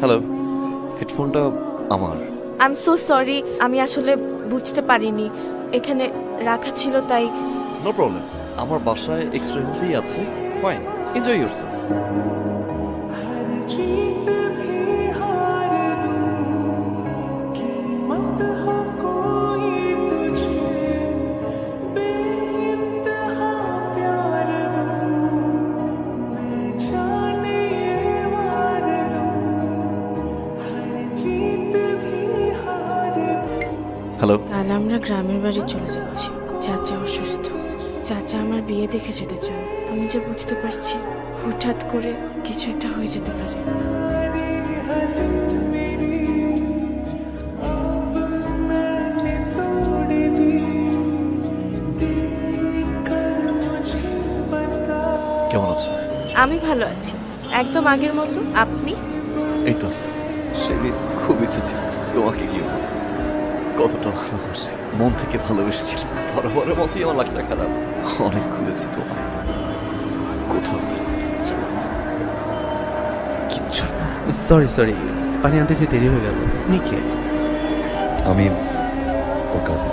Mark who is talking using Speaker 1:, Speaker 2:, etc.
Speaker 1: Hello হেডফোনটা আমার।
Speaker 2: I am so sorry আমি আসলে বুঝতে পারিনি। এখানে রাখা ছিল তাই
Speaker 1: নো প্রবলেম আমার বাসায় এক্সট্রা হেলদি আছে। ফাইন এনজয় ইউর হ্যালো
Speaker 2: তাহলে আমরা গ্রামের বাড়ি চলে যাচ্ছি। চাচা অসুস্থ। চাচা আমার বিয়ে দেখে যেতে চান। আমি যে বুঝতে পারছি হঠাৎ করে কিছু একটা হয়ে যেতে পারে। আমি ভালো আছি। একদম আগের মতো। আপনি?
Speaker 1: এই তো। সেদিন খুব ইচ্ছে ছিল তোমাকে কি বলব কতটা ভালোবাসি। মন থেকে ভালোবেসেছিল বরাবরের মতোই আমার লাগটা খারাপ। অনেক খুঁজেছি তোমায়। কোথাও কিচ্ছু
Speaker 3: সরি সরি পানি আনতে যে দেরি হয়ে গেল। নিকে
Speaker 1: আমি ওর কাছে